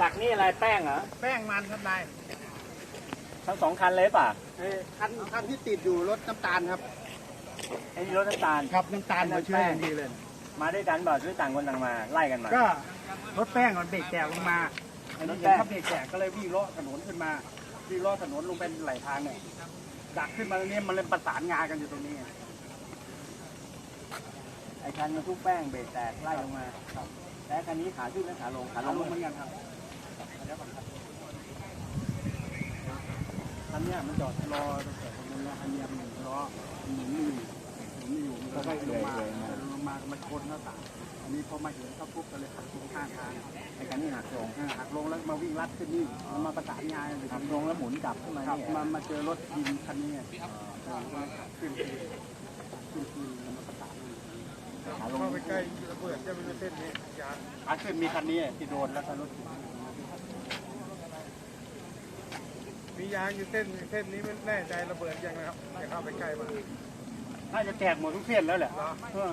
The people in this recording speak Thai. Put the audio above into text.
สักนี่อะไรแป้งเหรอ แป้งมันครับนายทั้งสองคันเลยป่ะเอ้ยคันคันที่ติดอยู่รถน้ำตาลครับไอ้นี่รถน้ำตาล ครับน้ำตาลอันนั้หัวนเชื้อแป้งอย่างดีเลย มาด้วยกันเปล่าหรือต่างคนต่างมาไล่กันมา ก็รถแป้งมันเบรกแตกลงมาไอ้รรถถแป้แป้งงเขาเบรกแตกก็เลยวิ่งเลาะถนนขึ้นมาวิ่งเลาะถนนลงเป็นไหลทางเนี่ยดักขึ้นมาตรงนี้มันเลยประสานงากันอยู่ตรงนี้ไอ้คันมันทุกแป้งเบรกแตกไล่ลงมาครับแต่คันนี้ขาขึ้นและขาลงขาขาลลงงเหมือนกันครับ นเนี้ยมันจอดรอตั้งแต่ตรงนู้นแล้วคันนี้ยมันหมุนล้อหมุนไม่อยู่หมุนไม่อยู่มันก็ได้ลงมาลงมามันชนหน้าต่างอันนี้พอมาเห็นเขาปุ๊บก็เลยหักลงข้างทางไอ้คันนี้หักลงหักลงแล้วมาวิ่งลัดขึ้นนี่มันมาประสานงานหักลงแล้วหมุนกลับขึ้นมาเนี่ยมามาเจอรถยิงคันนี้ขึ้นขึ้นขึ้นแล้วมาประสานขาลงเข้าไปใกล้ระเบิดจะเป็นเส้นนี้ยางขาขึ้นมีคันนี้ที่โดนแล้วก็รถ มียางอยู่เส้นเส้นนี้ไม่แน่ใจระเบิดยังนะครับจะเข้าไปใกล้มาน่าจะแจกหมดทุกเส้นแล้วแหละเหรอเออ